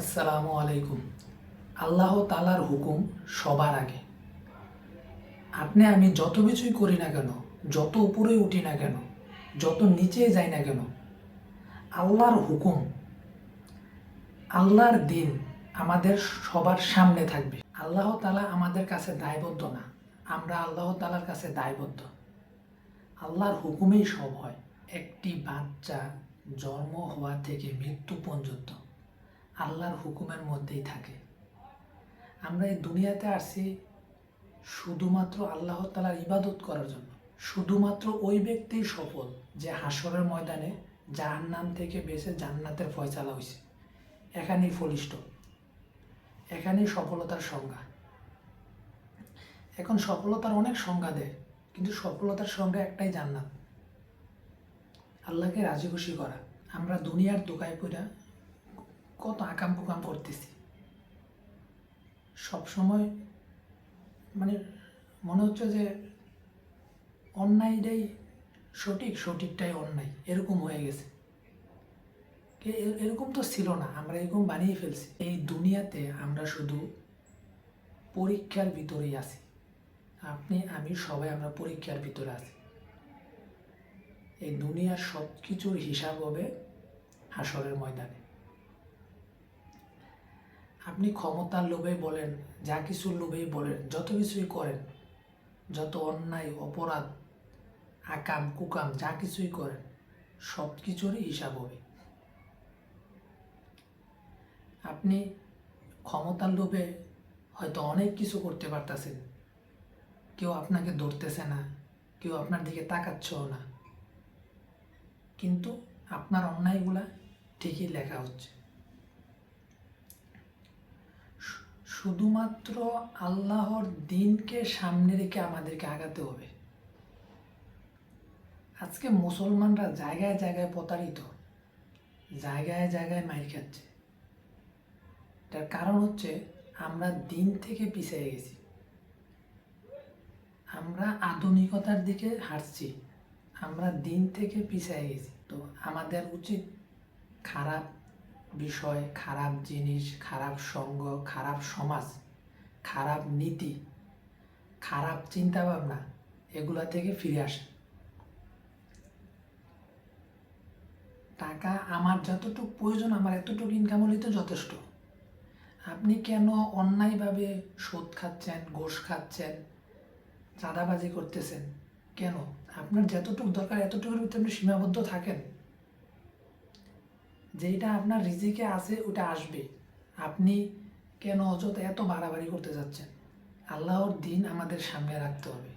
আসসালামু আলাইকুম। আল্লাহ তালার হুকুম সবার আগে। আপনি আমি যত কিছুই করি না কেন, যত উপরে উঠি না কেন, যত নিচে যাই না কেন, আল্লাহর হুকুম, আল্লাহর দিন আমাদের সবার সামনে থাকবে। আল্লাহ তালা আমাদের কাছে দায়বদ্ধ না, আমরা আল্লাহ তালার কাছে দায়বদ্ধ। আল্লাহর হুকুমেই সব হয়। একটি বাচ্চা জন্ম হওয়া থেকে মৃত্যু পর্যন্ত আল্লাহর হুকুমের মধ্যেই থাকে। আমরা এই দুনিয়াতে আসছি শুধুমাত্র আল্লাহ তালার ইবাদত করার জন্য। শুধুমাত্র ওই ব্যক্তিই সফল যে হাসরের ময়দানে যার নাম থেকে বেঁচে জান্নাতের ফয়সালা হয়েছে এখানেই ফলিষ্ঠ। এখানেই সফলতার সংজ্ঞা। এখন সফলতার অনেক সংজ্ঞা দেয়, কিন্তু সফলতার সংজ্ঞা একটাই জান্নাত। আল্লাহকে রাজি খুশি করা। আমরা দুনিয়ার দোকায় পড়া কত আকাম কুকাম করতেছি। সবসময় মানে মনে হচ্ছে যে অন্যায়টাই সঠিক, সঠিকটাই অন্যায়, এরকম হয়ে গেছে। এরকম তো ছিল না, আমরা এরকম বানিয়ে ফেলছি। এই দুনিয়াতে আমরা শুধু পরীক্ষার ভিতরেই আছি। আপনি, আমি, সবাই আমরা পরীক্ষার ভিতরে আছি। এই দুনিয়ার সব কিছুর হিসাব হবে হাসরের ময়দানে। আপনি ক্ষমতার লোভে বলেন, যা কিছুর লোভেই বলেন, যত কিছুই করেন, যত অন্যায়, অপরাধ, আকাম, কুকাম, যা কিছুই করেন সব কিছুরই হিসাব হবে। আপনি ক্ষমতার লোভে হয়তো অনেক কিছু করতে পারতেছেন। কেউ আপনাকে ধরতেছে না, কেউ আপনার দিকে তাকাচ্ছেও না। কিন্তু আপনার অন্যায়গুলা ঠিকই লেখা হচ্ছে। শুধুমাত্র আল্লাহর দিনকে সামনে রেখে আমাদেরকে আগাতে হবে। আজকে মুসলমানরা জায়গায় জায়গায় প্রতারিত, জায়গায় জায়গায় মাইর খাচ্ছে। তার কারণ হচ্ছে আমরা দিন থেকে পিছিয়ে গেছি। আমরা আধুনিকতার দিকে হাঁটছি, আমরা দিন থেকে পিছিয়ে গেছি। তো আমাদের উচিত খারাপ বিষয়, খারাপ জিনিস, খারাপ সঙ্গ, খারাপ সমাজ, খারাপ নীতি, খারাপ চিন্তা ভাবনা এগুলা থেকে ফিরে আসে। টাকা আমার যতটুকু প্রয়োজন, আমার এতটুকু ইনকাম হলেই তো যথেষ্ট। আপনি কেন অন্যায়ভাবে সুদ খাচ্ছেন, ঘোষ খাচ্ছেন, চাঁদাবাজি করতেছেন? কেন? আপনার যতটুকু দরকার, এতটুকুর ভিতরে আপনি সীমাবদ্ধ থাকেন। যেটা আপনার রিজিকে আছে ওটা আসবে। আপনি কেন অযথা এত বাড়াবাড়ি করতে যাচ্ছেন? আল্লাহর দিন আমাদের সামনে রাখতে হবে।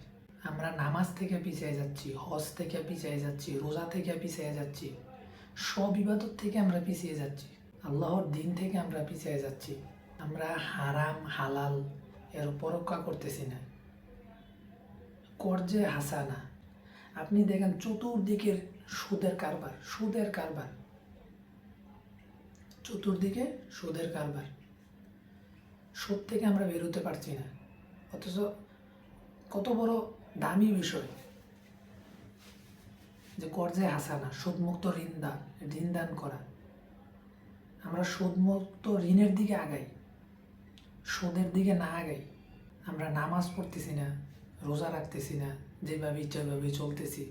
আমরা নামাজ থেকে পিছিয়ে যাচ্ছি, হজ থেকে পিছিয়ে যাচ্ছি, রোজা থেকে পিছিয়ে যাচ্ছি, সব ইবাদত থেকে আমরা পিছিয়ে যাচ্ছি। আল্লাহর দিন থেকে আমরা পিছিয়ে যাচ্ছি। আমরা হারাম, হালাল এর পরক্ষা করতেছি না। কর্জে হাসানা। আপনি দেখেন চতুর্দিকের সুদের কারবার সুদের কারবার। চতুর্দিকে সুদের কারবার। সুদ থেকে আমরা বেরোতে পারছি না। অথচ কত বড় দামি বিষয় যে কর্জে হাসানা, সুদমুক্ত ঋণ দান ঋণ দান করা। আমরা সুদমুক্ত ঋণের দিকে আগাই, সুদের দিকে না আগাই। আমরা নামাজ পড়তেছি না, রোজা রাখতেছি না, যেভাবে ইচ্ছা ওইভাবে চলতেছি।